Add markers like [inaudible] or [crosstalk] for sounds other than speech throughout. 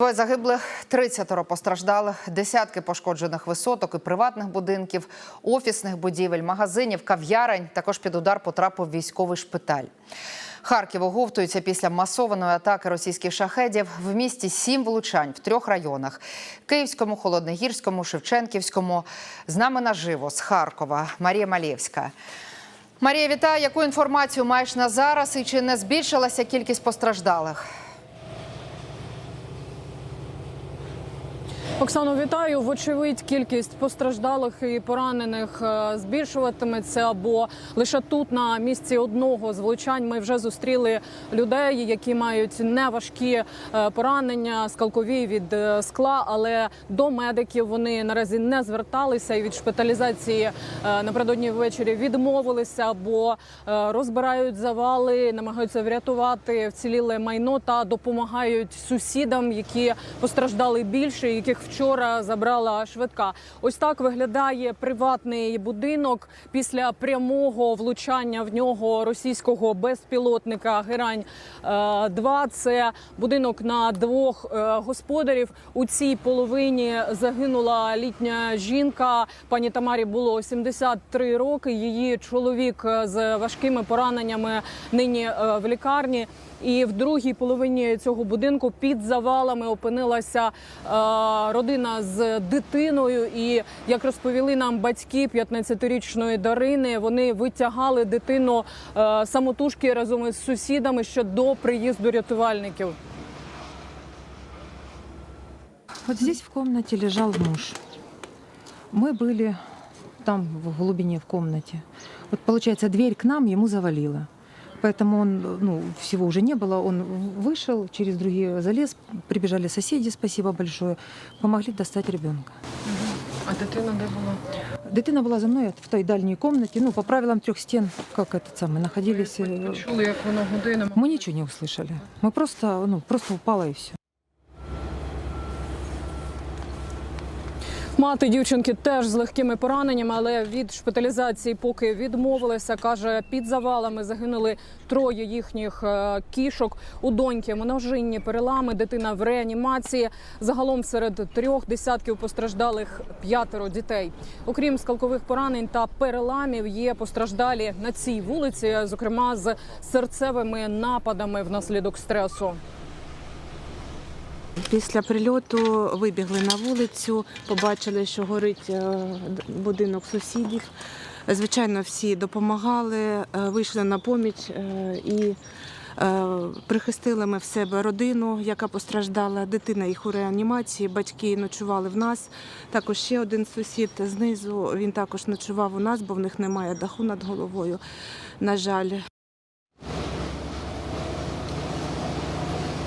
Двоє загиблих, 30 постраждалих, десятки пошкоджених висоток і приватних будинків, офісних будівель, магазинів, кав'ярень. Також під удар потрапив військовий шпиталь. Харків оговтується після масованої атаки російських шахедів. В місті сім влучань в трьох районах: Київському, Холодногірському, Шевченківському. З нами наживо з Харкова Марія Малєвська. Марія, вітаю. Яку інформацію маєш на зараз і чи не збільшилася кількість постраждалих? Оксано, вітаю. Вочевидь, кількість постраждалих і поранених е, збільшуватиметься. Бо лише тут, на місці одного з влучань, ми вже зустріли людей, які мають неважкі е, поранення, скалкові від е, скла. Але до медиків вони наразі не зверталися і від шпиталізації напередодні ввечері відмовилися, бо розбирають завали, намагаються врятувати вціліле майно та допомагають сусідам, які постраждали більше, яких вчора забрала швидка. Ось так виглядає приватний будинок після прямого влучання в нього російського безпілотника Герань 2 Це будинок на двох е, господарів. У цій половині загинула літня жінка. Пані Тамарі було 73 роки. Її чоловік е, з важкими пораненнями нині е, в лікарні. І в другій половині цього будинку під завалами опинилася е, родина з дитиною. І як розповіли нам батьки 15-річної Дарини, вони витягали дитину е, самотужки разом із сусідами ще до приїзду рятувальників. Вот здесь в комнате лежал муж. Мы были там, в глубине в комнате. Вот получается, дверь к нам ему завалило. Поэтому он, ну, всего уже не было. Он вышел, через другие залез, прибежали соседи, спасибо большое, помогли достать ребенка. А дитина де була? Дитина была за мной в той дальней комнате, ну, по правилам трех стен, как этот самый, находились. э, Чули, як воно годинами. Мы ничего не услышали. Мы просто, ну, просто упала и все. Мати дівчинки теж з легкими пораненнями, але від шпиталізації поки відмовилася. каже, під завалами загинули троє їхніх е, кішок. У доньки множинні перелами, дитина в реанімації. Загалом серед трьох десятків постраждалих п'ятеро дітей. Окрім скалкових поранень та переламів, є постраждалі на цій вулиці, зокрема з серцевими нападами внаслідок стресу. Після прильоту вибігли на вулицю, побачили, що горить е, будинок сусідів. Звичайно, всі допомагали, е, вийшли на поміч е, і прихистили ми в себе родину, яка постраждала. Дитина їх у реанімації, батьки ночували в нас. Також ще один сусід знизу. Він також ночував у нас, бо в них немає даху над головою. На жаль,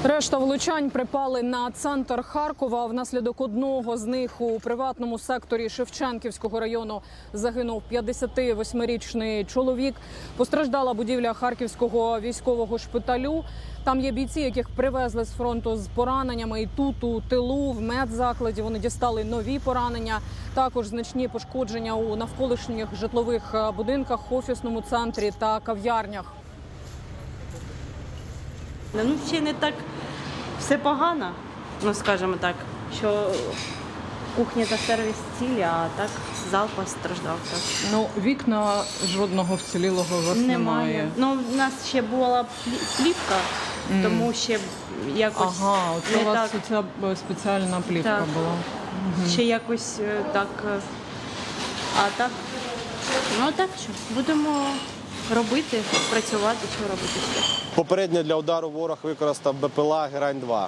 Решта влучань припали на центр Харкова. Внаслідок одного з них у приватному секторі Шевченківського району загинув 58-річний чоловік. Постраждала будівля харківського військового шпиталю. Там є бійці, яких привезли з фронту з пораненнями. І тут у тилу в медзакладі вони дістали нові поранення. Також значні пошкодження у навколишніх житлових е, будинках, офісному центрі та кав'ярнях. Ну, ще не так все погано, ну скажімо так, що кухня та сервіс цілі, а так зал постраждав. Так. Ну вікна жодного вцілілого у вас немає. Ну, у нас ще була плі- плівка, тому ще якось Ага, це не у вас так, ця е, спеціальна плівка Так. була. ще якось е, так. е, А так, ну так що, будемо робити, працювати, що робити. Попередньо для удару ворог використав БПЛА Герань-2.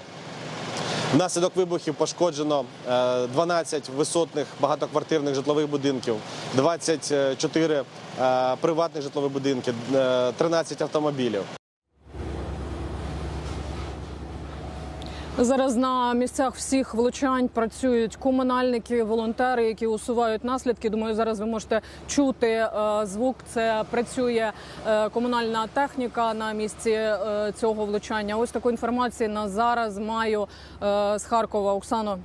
Внаслідок вибухів пошкоджено е, 12 висотних багатоквартирних житлових будинків, 24 е, приватних житлових будинки, е, 13 автомобілів. Зараз на місцях всіх влучань працюють комунальники, волонтери, які усувають наслідки. Думаю, зараз ви можете чути е, звук. Це працює е, комунальна техніка на місці е, цього влучання. Ось таку інформацію на зараз маю з Харкова. Оксано.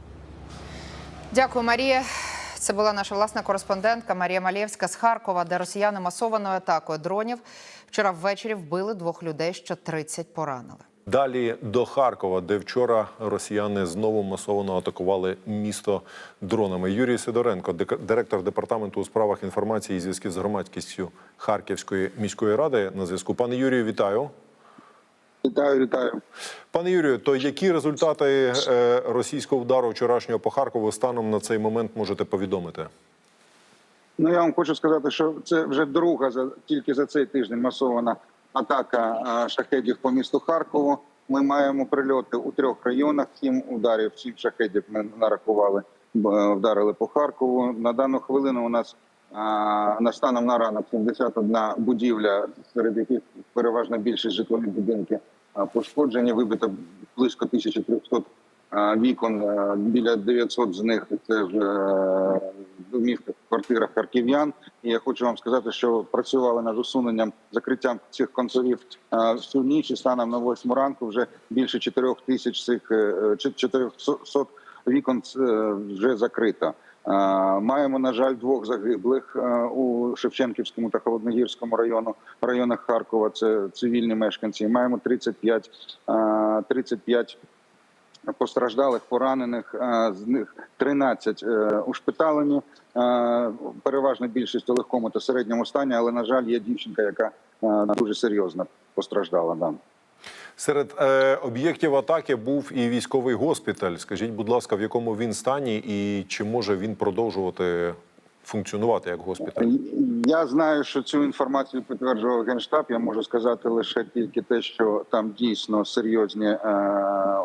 Дякую, Марія. Це була наша власна кореспондентка Марія Малєвська з Харкова, де росіяни масованою атакою дронів вчора ввечері вбили двох людей, що 30 поранили. Далі до Харкова, де вчора росіяни знову масово атакували місто дронами. Юрій Сидоренко, директор департаменту у справах інформації і зв'язків з громадськістю Харківської міської ради. На зв'язку. Пане Юрію, вітаю. Вітаю, вітаю. Пане Юрію, то які результати е, російського удару вчорашнього по Харкову станом на цей момент можете повідомити? Ну я вам хочу сказати, що це вже друга за тільки за цей тиждень масована атака а, шахедів по місту Харкову. Ми маємо прильоти у трьох районах. Сім ударів, сім шахедів ми нарахували, вдарили по Харкову. На дану хвилину у нас а, на станом на ранок 71 будівля, серед яких переважна більшість житлових будинків пошкоджені. Вибито близько 1300 а, вікон. Біля 900 з них це е, в квартирах харків'ян. І я хочу вам сказати, що працювали над усуненням закриттям цих контурів е, всю ніч і станом на 8 ранку вже більше 4 тисяч цих е, 400 вікон е, вже закрито. Е, Маємо, на жаль, двох загиблих е, у Шевченківському та Холодногірському району районах Харкова. Це цивільні мешканці. Маємо 35, е, 35 постраждалих, поранених. е, З них 13 е, ушпиталені. Е, Переважна більшість у легкому та середньому стані, але на жаль, є дівчинка, яка дуже серйозно постраждала. Да. Серед е, об'єктів атаки був і військовий госпіталь. Скажіть, будь ласка, в якому він стані і чи може він продовжувати функціонувати як госпіталь? Я знаю, що цю інформацію підтверджував генштаб. Я можу сказати лише тільки те, що там дійсно серйозні е,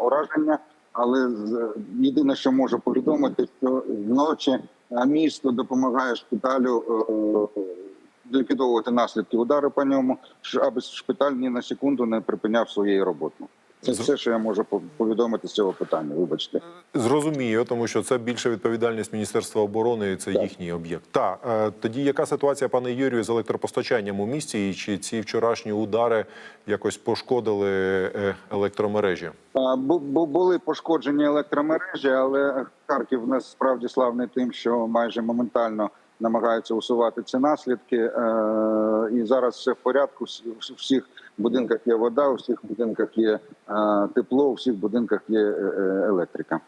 ураження. Але з- єдине, що можу повідомити, що вночі е, місто допомагає шпиталю е, ліквідовувати наслідки удару по ньому, аби шпиталь ні на секунду не припиняв своєї роботи. Це все, що я можу по- повідомити з цього питання. Вибачте. Зрозумію, тому що це більше відповідальність Міністерства оборони, і це їхній об'єкт. Так, е, тоді яка ситуація, пане Юрію, з електропостачанням у місті? І чи ці вчорашні удари якось пошкодили е, електромережі? Були пошкоджені електромережі, але Харків насправді славний тим, що майже моментально намагаються усувати ці наслідки. І зараз все в порядку. У всіх будинках є вода, у всіх будинках є е, тепло, у всіх будинках є е, е, електрика.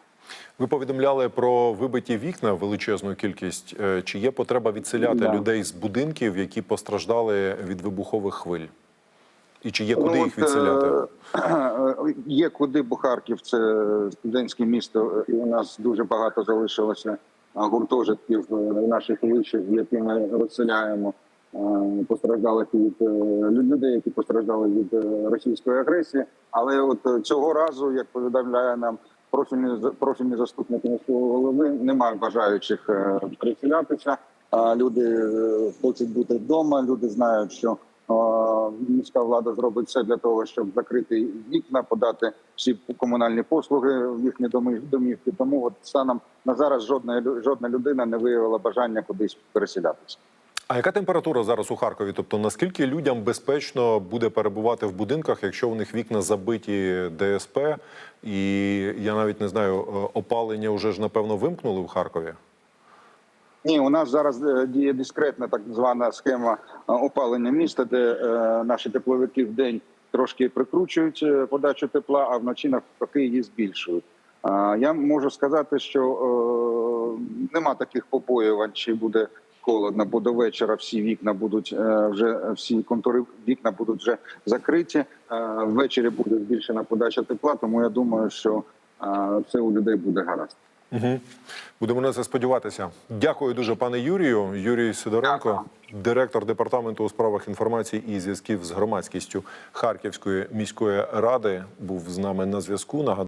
Ви повідомляли про вибиті вікна величезну кількість. Чи є потреба відселяти Да. людей з будинків, які постраждали від вибухових хвиль? І чи є куди Ну, їх відселяти? [clears throat] Є куди, бо Харків це студентське місто, і у нас дуже багато залишилося гуртожитків наших вишів, які ми розселяємо постраждалих від е, людей, які постраждали від е, російської агресії. Але от е, цього разу, як повідомляє нам профільний профільний заступник міського голови, немає бажаючих е, переселятися. А Люди е, хочуть бути вдома. Люди знають, що е, міська влада зробить все для того, щоб закрити вікна, подати всі комунальні послуги в їхні домівки. Тому от станом на зараз жодна жодна людина не виявила бажання кудись переселятися. А яка температура зараз у Харкові? Тобто наскільки людям безпечно буде перебувати в будинках, якщо у них вікна забиті ДСП, і я навіть не знаю, е, опалення вже ж напевно вимкнули в Харкові? Ні, у нас зараз е, діє дискретна так звана схема е, опалення міста, де е, наші тепловики в день трошки прикручують е, подачу тепла, а вночі навпаки її збільшують. А, Я можу сказати, що е, нема таких побоювань, чи буде холодно, бо до вечора всі вікна будуть е, вже всі контури вікна будуть вже закриті. Е, Ввечері буде збільшена подача тепла, тому я думаю, що е, все у людей буде гаразд. Угу. Будемо на це сподіватися. Дякую дуже, пане Юрію. Юрій Сидоренко, директор департаменту у справах інформації і зв'язків з громадськістю Харківської міської ради, був з нами на зв'язку. Нагадаю.